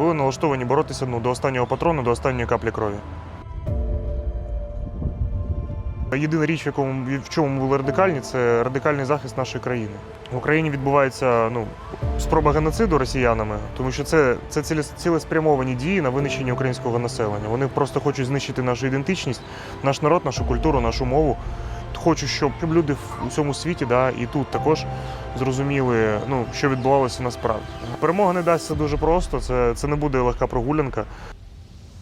були налаштовані боротися ну, до останнього патрону, до останньої каплі крові. Єдина річ, в якому в чому були радикальні, це радикальний захист нашої країни. В Україні відбувається ну, спроба геноциду росіянами, тому що це, це цілес- цілеспрямовані дії на винищення українського населення. Вони просто хочуть знищити нашу ідентичність, наш народ, нашу культуру, нашу мову. Хочу, щоб люди в усьому світі, да, і тут також зрозуміли, ну, що відбувалося насправді. Перемога не дасться дуже просто, це, це не буде легка прогулянка.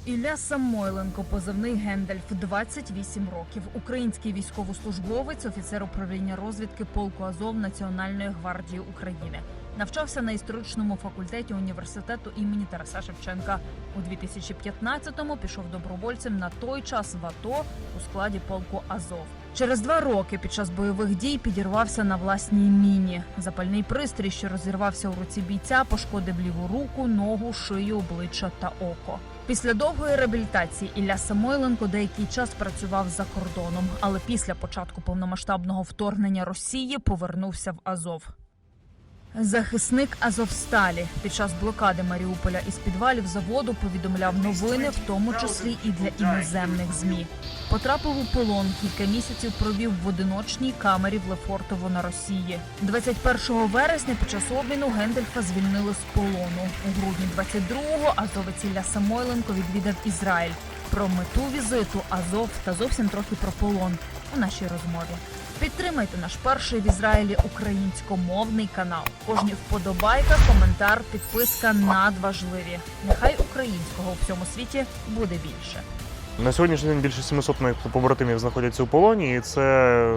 Ілля Самойленко, позивний Гендальф, 28 років. Український військовослужбовець, офіцер управління розвідки полку Азов Національної гвардії України. Навчався на історичному факультеті університету імені Тараса Шевченка. У 2015-му пішов добровольцем на той час в АТО у складі полку Азов. Через два роки під час бойових дій підірвався на власній міні. Запальний пристрій, що розірвався у руці бійця, пошкодив ліву руку, ногу, шию, обличчя та око. Після довгої реабілітації Ілля Самойленко деякий час працював за кордоном, але після початку повномасштабного вторгнення Росії повернувся в Азов. Захисник Азовсталі під час блокади Маріуполя із підвалів заводу повідомляв новини, в тому числі і для іноземних змі. Потрапив у полон. Кілька місяців провів в одиночній камері в Лефортово на Росії. 21 вересня під час обміну Гендельфа звільнили з полону. У грудні 22-го азовець Ілля Самойленко відвідав Ізраїль. Про мету візиту Азов та зовсім трохи про полон у нашій розмові. Підтримайте наш перший в Ізраїлі українськомовний канал. Кожні вподобайка, коментар, підписка надважливі. Нехай українського у всьому світі буде більше. На сьогоднішній день більше 700 моїх побратимів знаходяться у полоні, і це,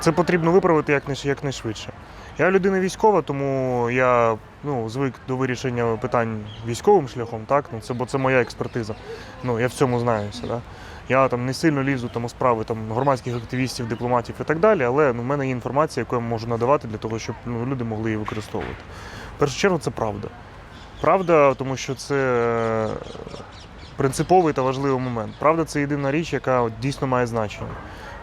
це потрібно виправити якнайш- якнайшвидше. Я людина військова, тому я ну, звик до вирішення питань військовим шляхом, так? Ну, це, бо це моя експертиза. Ну, я в цьому знаюся. Да? Я там не сильно лізу там, у справи там, громадських активістів, дипломатів і так далі, але ну, в мене є інформація, яку я можу надавати для того, щоб ну, люди могли її використовувати. В першу чергу це правда. Правда, тому що це е, принциповий та важливий момент. Правда, це єдина річ, яка дійсно має значення.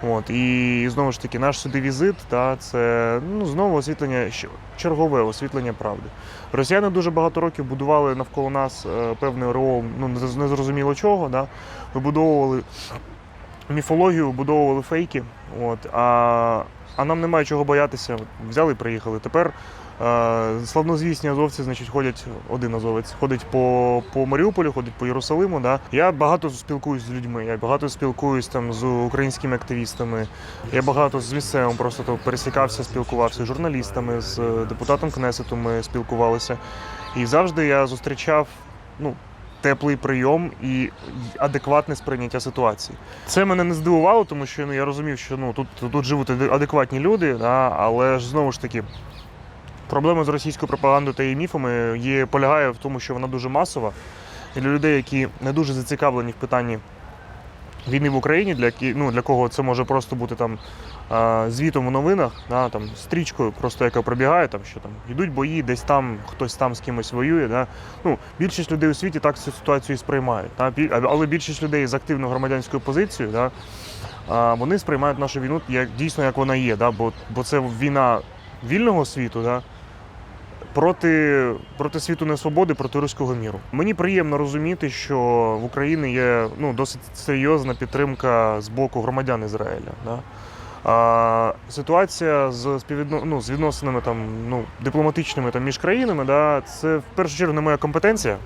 От, і знову ж таки, наш сюди візит, та, це ну, знову освітлення, чергове освітлення правди. Росіяни дуже багато років будували навколо нас е, певний ореол, ну, незрозуміло чого, да, вибудовували міфологію, вибудовували фейки. От, а, а нам немає чого боятися. Взяли і приїхали. Тепер славнозвісні азовці, значить, ходять один азовець, ходить по, по Маріуполю, ходить по Єрусалиму. Да. Я багато спілкуюсь з людьми, я багато спілкуюсь там з українськими активістами. Я багато з місцевим просто то пересікався, спілкувався з журналістами, з е, депутатом Кнесету ми спілкувалися. І завжди я зустрічав ну, теплий прийом і адекватне сприйняття ситуації. Це мене не здивувало, тому що ну, я розумів, що ну, тут, тут живуть адекватні люди, да, але ж знову ж таки. Проблема з російською пропагандою та її міфами є, полягає в тому, що вона дуже масова. І для людей, які не дуже зацікавлені в питанні війни в Україні, для, ну, для кого це може просто бути там звітом у новинах, да, там, стрічкою, просто яка пробігає, там, що там йдуть бої, десь там хтось там з кимось воює. Да. Ну, більшість людей у світі так цю ситуацію і сприймають. Да. Але більшість людей з активною громадянською позицією, да, вони сприймають нашу війну як дійсно як вона є, да, бо, бо це війна вільного світу. Да, проти, проти світу несвободи, проти руського міру. Мені приємно розуміти, що в Україні є ну, досить серйозна підтримка з боку громадян Ізраїля. Да? А, ситуація з, співвідно... ну, з відносинами там, ну, дипломатичними там, між країнами, да, це в першу чергу не моя компетенція.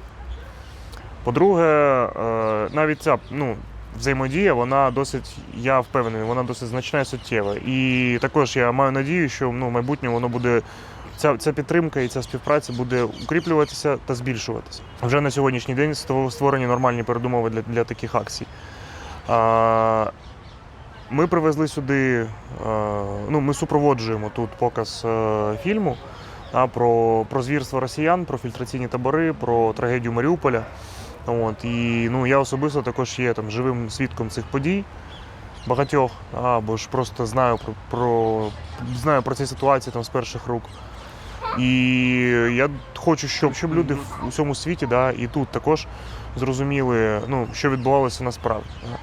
По-друге, е, навіть ця ну, взаємодія, вона досить, я впевнений, вона досить значна і суттєва. І також я маю надію, що ну, в майбутньому воно буде ця, ця підтримка і ця співпраця буде укріплюватися та збільшуватися. Вже на сьогоднішній день ство- створені нормальні передумови для, для таких акцій. А, ми привезли сюди, ну, ми супроводжуємо тут показ е, фільму а, про, про звірство росіян, про фільтраційні табори, про трагедію Маріуполя. От, і ну, я особисто також є там, живим свідком цих подій. Багатьох, а, бо ж просто знаю про, про, знаю про ці ситуації там, з перших рук. І я хочу, щоб, щоб люди в усьому світі, да, і тут також зрозуміли, ну, що відбувалося насправді. Да.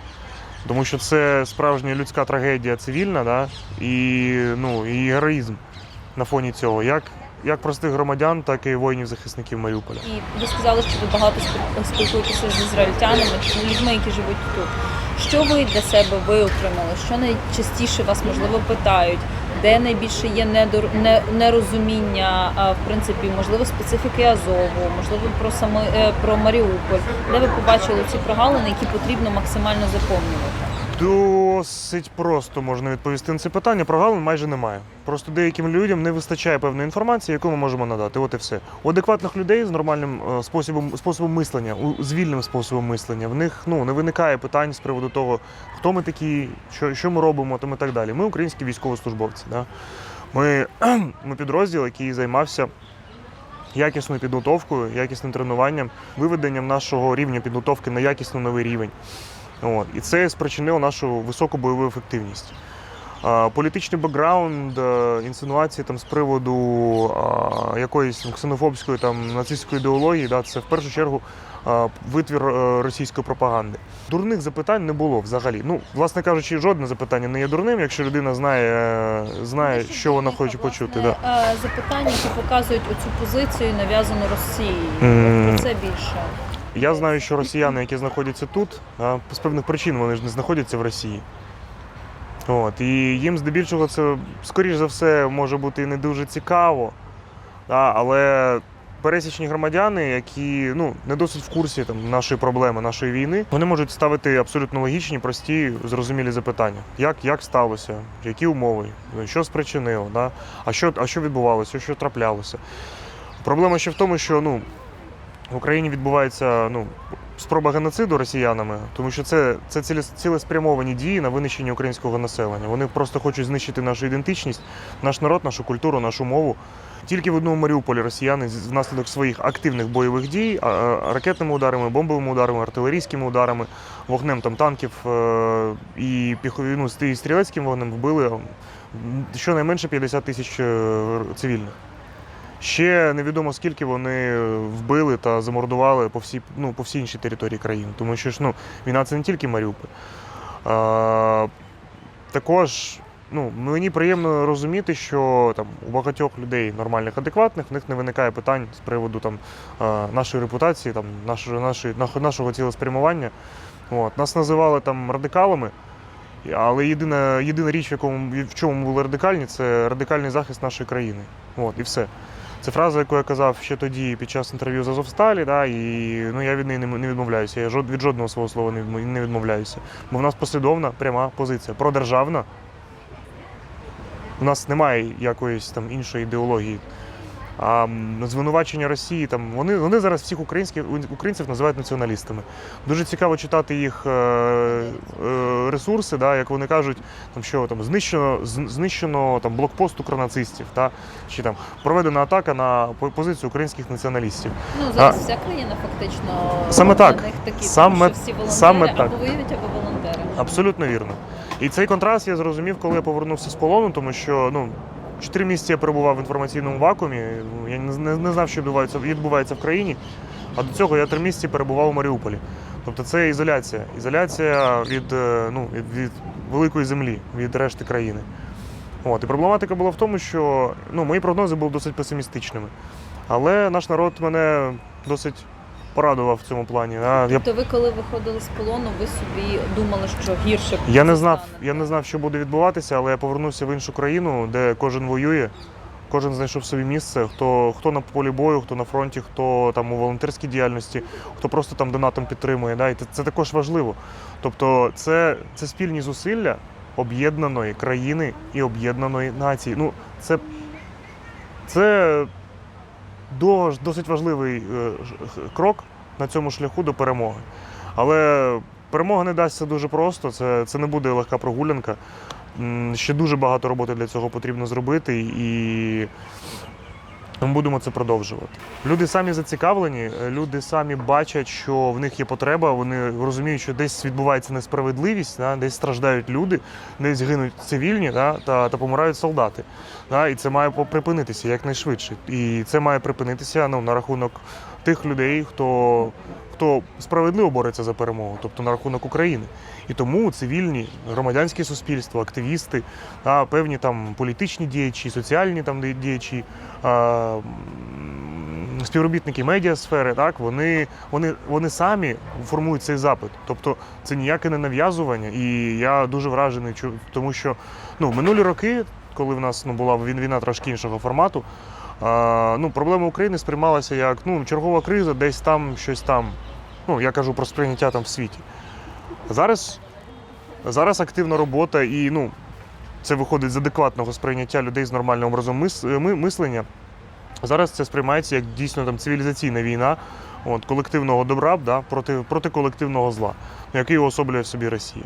Тому що це справжня людська трагедія цивільна, да, і, ну, і героїзм на фоні цього. Як як простих громадян, так і воїнів-захисників Маріуполя. І ви сказали, що ви багато спілкуєтеся з ізраїльтянами людьми, які живуть тут. Що ви для себе виокремили? Що найчастіше вас можливо питають? Де найбільше є нерозуміння, в принципі, можливо, специфіки Азову, можливо, про саме е, про Маріуполь, де ви побачили ці прогалини, які потрібно максимально заповнювати? Досить просто можна відповісти на це питання. Прогалин майже немає. Просто деяким людям не вистачає певної інформації, яку ми можемо надати. От і все. У адекватних людей з нормальним е, способом, способом мислення, з вільним способом мислення, в них ну не виникає питань з приводу того, хто ми такі, що, що ми робимо, там і так далі. Ми українські військовослужбовці. Да? Ми, ми підрозділ, який займався якісною підготовкою, якісним тренуванням, виведенням нашого рівня підготовки на якісно новий рівень. От. І це спричинило нашу високу бойову ефективність. А, Політичний бекграунд, е, інсинуації там, з приводу а, якоїсь ксенофобської там, нацистської ідеології, да, це в першу чергу а, витвір е, російської пропаганди. Дурних запитань не було взагалі. Ну, власне кажучи, жодне запитання не є дурним, якщо людина знає, е, знає що вона хоче почути. Да. Запитання, які показують оцю позицію, нав'язану Росією. Мгм. Про це більше. Я знаю, що росіяни, які знаходяться тут, з певних причин вони ж не знаходяться в Росії. От, і їм здебільшого це, скоріш за все, може бути не дуже цікаво. Да, але пересічні громадяни, які ну, не досить в курсі там, нашої проблеми, нашої війни, вони можуть ставити абсолютно логічні, прості, зрозумілі запитання. Як, як сталося, які умови, що спричинило, да? а, що, а що відбувалося, що траплялося. Проблема ще в тому, що ну, в Україні відбувається ну, спроба геноциду росіянами, тому що це, це ціле- цілеспрямовані дії на винищення українського населення. Вони просто хочуть знищити нашу ідентичність, наш народ, нашу культуру, нашу мову. Тільки в одному Маріуполі росіяни внаслідок своїх активних бойових дій, ракетними ударами, бомбовими ударами, артилерійськими ударами, вогнем там танків е, і ну, і стрілецьким вогнем вбили щонайменше 50 тисяч е, цивільних. Ще невідомо скільки вони вбили та замордували по всій, ну, по всій іншій території країни. Тому що ж, ну, війна це не тільки Маріуполь. А, також ну, мені приємно розуміти, що там, у багатьох людей нормальних, адекватних, в них не виникає питань з приводу там, нашої репутації, там, нашої, нашої, нашого цілеспрямування. От. Нас називали там радикалами. Але єдина, єдина річ, в, якому, в чому ми були радикальні, це радикальний захист нашої країни. От, і все. Це фраза, яку я казав ще тоді під час інтерв'ю з Азовсталі, да, і ну, я від неї не, відмовляюся. Я від жодного свого слова не відмовляюся. Бо в нас послідовна пряма позиція. Продержавна. У нас немає якоїсь там іншої ідеології. А звинувачення Росії там вони, вони зараз всіх українських українців називають націоналістами. Дуже цікаво читати їх е, е, ресурси, да, як вони кажуть, там що там знищено, знищено там блокпост укронацистів, та чи там проведена атака на по- позицію українських націоналістів. Ну зараз вся країна фактично Саме так. них такі, Саме- тому що всі волонтери саме так. або воюють, або волонтери. Абсолютно вірно. І цей контраст я зрозумів, коли я повернувся з полону, тому що ну. Чотири місяці я перебував в інформаційному вакуумі. ну, Я не, не, знав, що відбувається, відбувається в країні. А до цього я три місяці перебував у Маріуполі. Тобто це ізоляція. Ізоляція від, е, ну, від, від великої землі, від решти країни. От. І проблематика була в тому, що ну, мої прогнози були досить песимістичними. Але наш народ мене досить порадував в цьому плані. А, Я То ви, коли виходили з полону, ви собі думали, що гірше Я не знав, стане? я не знав, що буде відбуватися, але я повернувся в іншу країну, де кожен воює, кожен знайшов собі місце. Хто, хто на полі бою, хто на фронті, хто там у волонтерській діяльності, хто просто там донатом підтримує. Да? І це, це також важливо. Тобто, це, це спільні зусилля об'єднаної країни і об'єднаної нації. Ну, це, це досить важливий е, крок на цьому шляху до перемоги. Але перемога не дасться дуже просто, це, це не буде легка прогулянка. Ще дуже багато роботи для цього потрібно зробити, і ми будемо це продовжувати. Люди самі зацікавлені, е, люди самі бачать, що в них є потреба, вони розуміють, що десь відбувається несправедливість, да, десь страждають люди, десь гинуть цивільні да, та, та помирають солдати. Да, і це має припинитися якнайшвидше. І це має припинитися ну, на рахунок тих людей, хто, хто справедливо бореться за перемогу, тобто на рахунок України. І тому цивільні, громадянське суспільство, активісти, а, певні там політичні діячі, соціальні там діячі, а, співробітники медіасфери, так, вони, вони, вони самі формують цей запит. Тобто це ніяке не нав'язування. І я дуже вражений, тому що ну, минулі роки, коли в нас ну, була війна трошки іншого формату, а, ну, проблема України сприймалася як ну, чергова криза, десь там щось там. Ну, я кажу про сприйняття там в світі. Зараз, зараз активна робота і ну, це виходить з адекватного сприйняття людей з нормальним образом ми- мислення. Зараз це сприймається як дійсно там цивілізаційна війна от, колективного добра да, проти, проти колективного зла, який уособлює в собі Росія.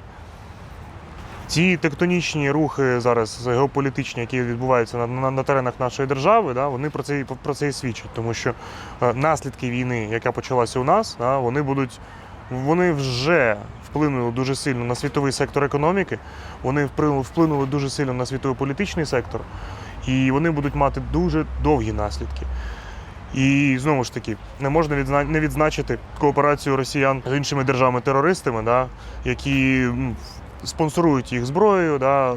Ці тектонічні рухи зараз геополітичні, які відбуваються на, на, на теренах нашої держави, да, вони про це, про це і свідчать, тому що е, наслідки війни, яка почалася у нас, да, вони будуть. Вони вже вплинули дуже сильно на світовий сектор економіки, вони вплинули дуже сильно на світовий політичний сектор, і вони будуть мати дуже довгі наслідки. І знову ж таки, не можна не відзначити кооперацію росіян з іншими державами-терористами, да, які спонсорують їх зброєю, да,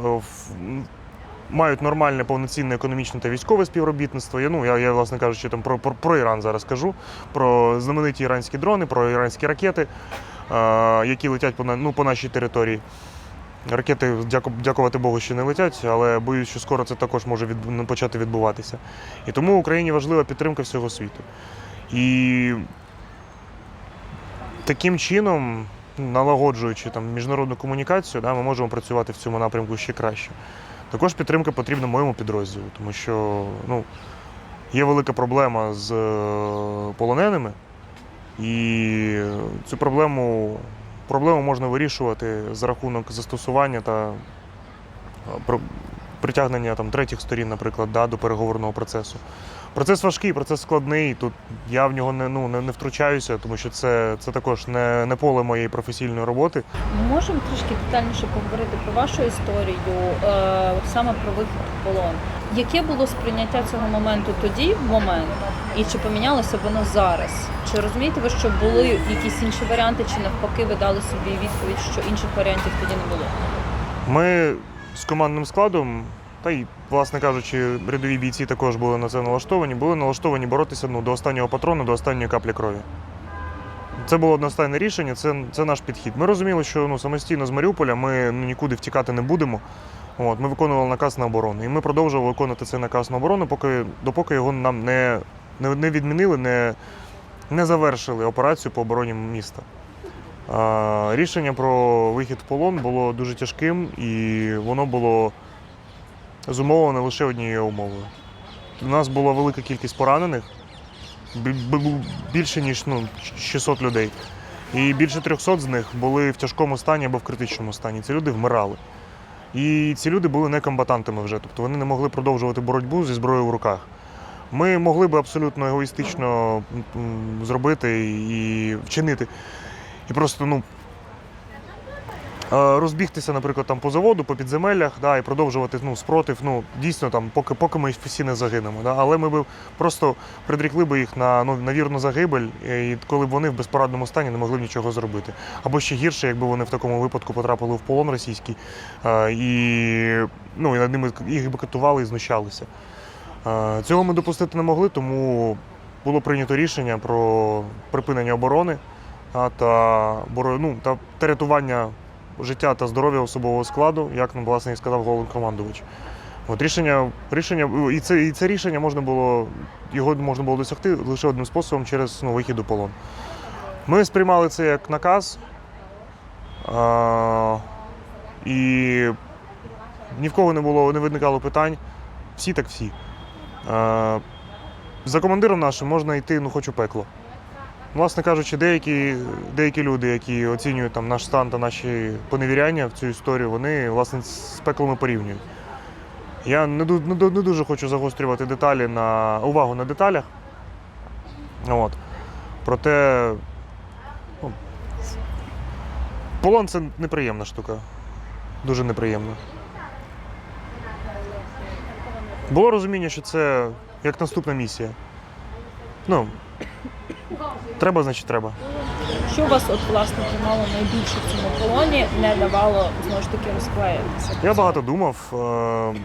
мають нормальне повноцінне економічне та військове співробітництво. Я, ну, я, я власне кажучи, там про, про, про Іран зараз кажу, про знамениті іранські дрони, про іранські ракети, е, які летять по, ну, по нашій території. Ракети, дяку- дякувати Богу, ще не летять, але боюсь, що скоро це також може від, почати відбуватися. І тому Україні важлива підтримка всього світу. І таким чином, налагоджуючи там, міжнародну комунікацію, да, ми можемо працювати в цьому напрямку ще краще. Також підтримка потрібна моєму підрозділу, тому що ну, є велика проблема з е, полоненими, і цю проблему, проблему можна вирішувати за рахунок застосування та е, притягнення там, третіх сторін, наприклад, да, до переговорного процесу. Процес важкий, процес складний. Тут я в нього не, ну, не, не втручаюся, тому що це, це також не, не поле моєї професійної роботи. Ми можемо трішки детальніше поговорити про вашу історію, е, саме про вихід в полон. Яке було сприйняття цього моменту тоді, в момент, і чи помінялося воно зараз? Чи розумієте ви, що були якісь інші варіанти, чи навпаки ви дали собі відповідь, що інших варіантів тоді не було? Ми з командним складом, та й, власне кажучи, рядові бійці також були на це налаштовані, були налаштовані боротися ну, до останнього патрону, до останньої каплі крові. Це було одностайне рішення, це, це наш підхід. Ми розуміли, що ну, самостійно з Маріуполя ми ну, нікуди втікати не будемо. От, ми виконували наказ на оборону. І ми продовжували виконувати цей наказ на оборону, поки, допоки його нам не, не, не відмінили, не, не завершили операцію по обороні міста. А, Рішення про вихід в полон було дуже тяжким, і воно було зумовлене лише однією умовою. У нас була велика кількість поранених, бі- бі- більше ніж ну, 600 людей. І більше 300 з них були в тяжкому стані або в критичному стані. Ці люди вмирали. І ці люди були некомбатантами вже, тобто вони не могли продовжувати боротьбу зі зброєю в руках. Ми могли би абсолютно егоїстично зробити і вчинити. І просто ну, розбігтися, наприклад, там по заводу, по підземеллях, да, і продовжувати ну, спротив, ну, дійсно, там, поки, поки ми всі не загинемо. Да. Але ми б просто придрікли би їх на, ну, на вірну загибель, е, і коли б вони в безпорадному стані не могли б нічого зробити. Або ще гірше, якби вони в такому випадку потрапили в полон російський, е, і, ну, і над ними їх би катували і знущалися. Е, Цього ми допустити не могли, тому було прийнято рішення про припинення оборони та, ну, та рятування життя та здоров'я особового складу, як нам власне і сказав головнокомандувач. От рішення, рішення і це, і це рішення можна було, його можна було досягти лише одним способом через ну, вихід у полон. Ми сприймали це як наказ. А, і ні в кого не було, не виникало питань. Всі так всі. А, за командиром нашим можна йти, ну хоч у пекло. Власне кажучи, деякі, деякі люди, які оцінюють там наш стан та наші поневіряння в цю історію, вони власне з пеклом і порівнюють. Я не, не, не дуже хочу загострювати деталі на увагу на деталях. От. Проте ну, полон це неприємна штука. Дуже неприємно. Було розуміння, що це як наступна місія. Ну, треба, значить треба. Що вас от власне тримало найбільше в цьому полоні, не давало знову ж таки розклеїтися? Я багато думав. Е,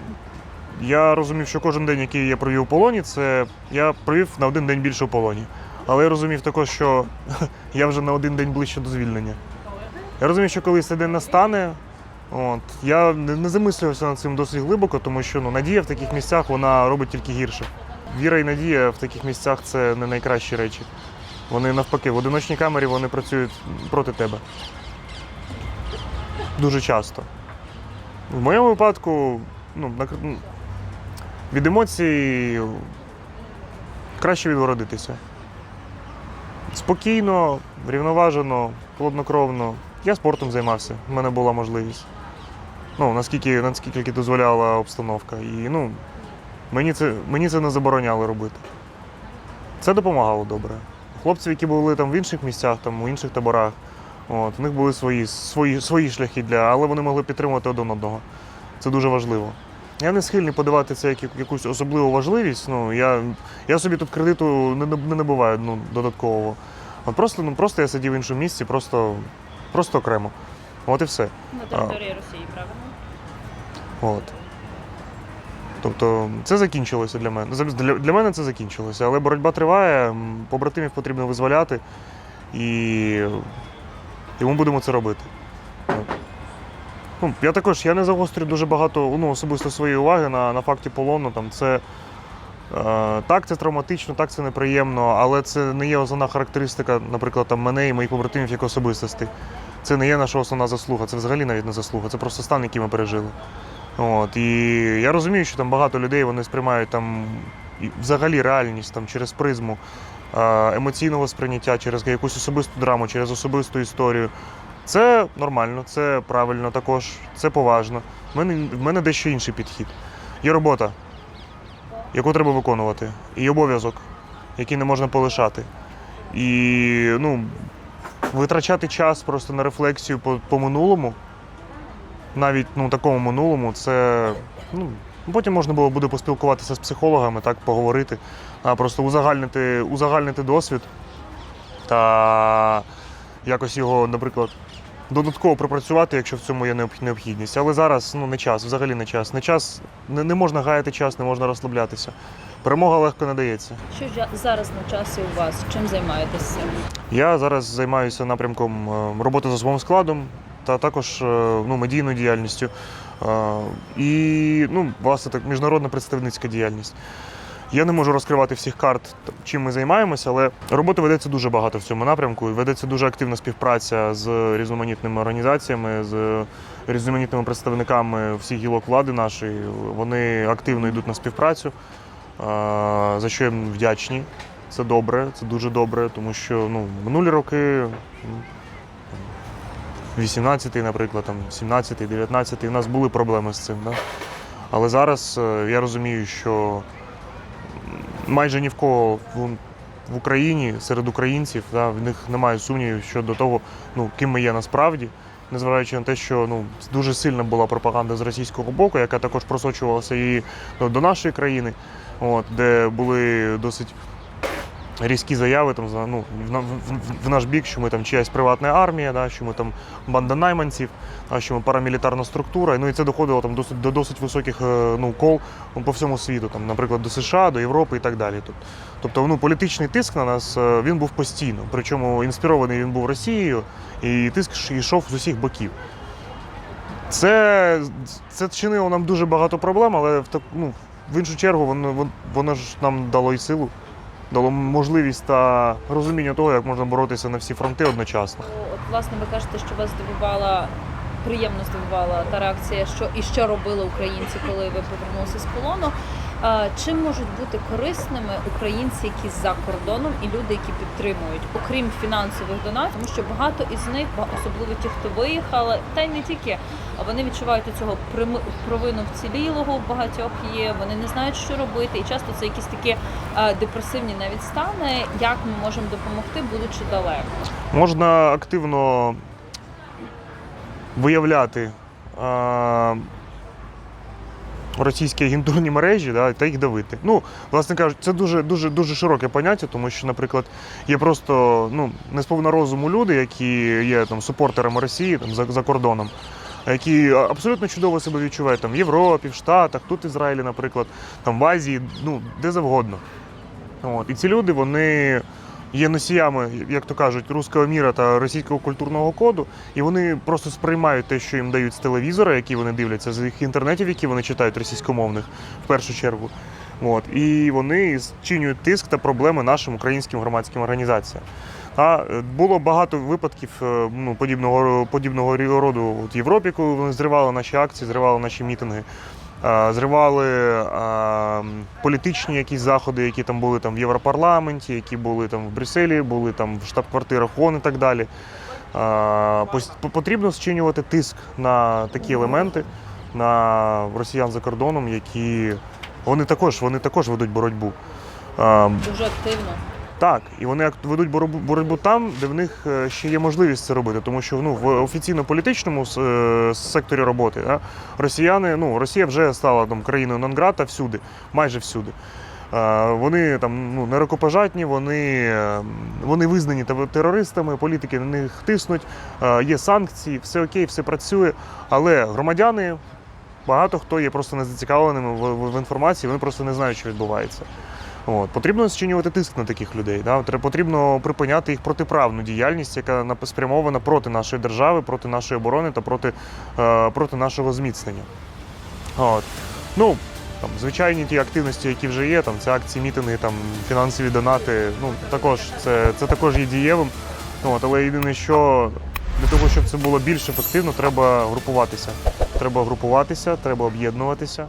Я розумів, що кожен день, який я провів у полоні, це я провів на один день більше у полоні. Але я розумів також, що я вже на один день ближче до звільнення. Я розумів, що коли цей день настане, от, я не не замислювався над цим досить глибоко, тому що ну, надія в таких місцях вона робить тільки гірше. Віра і надія в таких місцях це не найкращі речі. Вони навпаки, в одиночній камері вони працюють проти тебе. Дуже часто. В моєму випадку, ну, від емоцій краще відгородитися. Спокійно, рівноважено, холоднокровно. Я спортом займався, в мене була можливість. Ну, наскільки, наскільки дозволяла обстановка. І ну, мені це, мені це не забороняли робити. Це допомагало добре. Хлопців, які були там в інших місцях, там, у інших таборах, от, у них були свої, свої, свої шляхи, для, але вони могли підтримувати один одного. Це дуже важливо. Я не схильний подавати це як якусь особливу важливість. Ну, я, я собі тут кредиту не, не набуваю ну, додаткового. От просто, ну, просто я сидів в іншому місці, просто, просто окремо. От і все. На території Росії, правильно? От. Тобто це закінчилося для мене. Для, для мене це закінчилося. Але боротьба триває, побратимів потрібно визволяти, і, і ми будемо це робити. Ну, я також я не загострю дуже багато ну, особисто своєї уваги на, на факті полону. Там, це, е, так, це травматично, так, це неприємно, але це не є основна характеристика, наприклад, там, мене і моїх побратимів як особистостей. Це не є наша основна заслуга, це взагалі навіть не заслуга, це просто стан, який ми пережили. От, і я розумію, що там багато людей вони сприймають там взагалі реальність там, через призму е, емоційного сприйняття, через якусь особисту драму, через особисту історію. Це нормально, це правильно також, це поважно. В мене, в мене дещо інший підхід. Є робота, яку треба виконувати, і обов'язок, який не можна полишати. І ну, витрачати час просто на рефлексію по, по минулому, навіть ну, такому минулому, це ну, потім можна було буде поспілкуватися з психологами, так, поговорити, а просто узагальнити, узагальнити досвід та якось його, наприклад, додатково пропрацювати, якщо в цьому є необх- необхідність. Але зараз ну, не час, взагалі не час. Не час, не, не можна гаяти час, не можна розслаблятися. Перемога легко не дається. Що зараз на часі у вас? Чим займаєтеся? Я зараз займаюся напрямком е, роботи з особовим складом та також е, ну, медійною діяльністю. Е, І ну, власне так, міжнародна представницька діяльність. Я не можу розкривати всіх карт, чим ми займаємося, але роботи ведеться дуже багато в цьому напрямку. Ведеться дуже активна співпраця з різноманітними організаціями, з різноманітними представниками всіх гілок влади нашої. Вони активно йдуть на співпрацю, е, за що їм вдячні. Це добре, це дуже добре, тому що ну, минулі роки, 18-й, наприклад, там, 17-й, 19-й, у нас були проблеми з цим. Да? Але зараз е, я розумію, що майже ні в кого в Україні, серед українців, да, в них немає сумнівів щодо того, ну, ким ми є насправді. Незважаючи на те, що ну, дуже сильна була пропаганда з російського боку, яка також просочувалася і ну, до нашої країни, от, де були досить різкі заяви там, ну, в, наш бік, що ми там чиясь приватна армія, да, що ми там банда найманців, а що ми парамілітарна структура. Ну і це доходило там досить, до досить високих е, ну, кол по всьому світу, там, наприклад, до США, до Європи і так далі. Тобто ну, політичний тиск на нас е, він був постійно. Причому інспірований він був Росією, і тиск йшов з усіх боків. Це, це чинило нам дуже багато проблем, але в, ну, в іншу чергу воно, воно ж нам дало і силу, дало можливість та розуміння того, як можна боротися на всі фронти одночасно. От, власне, ви кажете, що вас здивувала, приємно здивувала та реакція, що і що робили українці, коли ви повернулися з полону. А, Чим можуть бути корисними українці, які за кордоном, і люди, які підтримують, окрім фінансових донатів, тому що багато із них, особливо ті, хто виїхали, та й не тільки, вони відчувають у цього провину вцілілого в багатьох є. Вони не знають, що робити, і часто це якісь такі депресивні навіть стани. Як ми можемо допомогти, будучи далеко. Можна активно виявляти е, російські агентурні мережі да, та їх давити. Ну, власне кажучи, це дуже дуже дуже широке поняття, тому що, наприклад, є просто ну, не сповна розуму люди, які є там супортерами Росії там, за, за кордоном, які абсолютно чудово себе відчувають там в Європі, в Штатах, тут в Ізраїлі, наприклад, там в Азії, ну де завгодно. От. І ці люди вони є носіями, як то кажуть, руського міра та російського культурного коду, і вони просто сприймають те, що їм дають з телевізора, які вони дивляться, з їх інтернетів, які вони читають російськомовних в першу чергу. От. І вони зчинюють тиск та проблеми нашим українським громадським організаціям. А е, було багато випадків е, ну, подібного, подібного роду в Європі, коли вони зривали наші акції, зривали наші мітинги. Зривали політичні якісь заходи, які там були там в Європарламенті, які були там в Брюсселі, були там в штаб-квартирах ООН і так далі. Потрібно зчинювати тиск на такі елементи, на росіян за кордоном, які вони також, вони також ведуть боротьбу. Дуже активно. Так, і вони ведуть боротьбу, там, де в них е, ще є можливість це робити, тому що ну, в офіційно-політичному е, секторі роботи да, росіяни, ну, Росія вже стала там, країною Нонграта всюди, майже всюди. Е, Вони там ну, нерукопожатні, вони, е, вони визнані терористами, політики на них тиснуть, є санкції, все окей, все працює. Але громадяни, багато хто є просто не зацікавленими в, в інформації, вони просто не знають, що відбувається. От. Потрібно зчинювати тиск на таких людей. Да? Потрібно припиняти їх протиправну діяльність, яка спрямована проти нашої держави, проти нашої оборони та проти, е, проти нашого зміцнення. От. Ну, там, звичайні ті активності, які вже є, там, це акції, мітинги, там, фінансові донати, ну, також, це, це також є дієвим. От, але єдине, що для того, щоб це було більш ефективно, треба групуватися. Треба групуватися, треба об'єднуватися.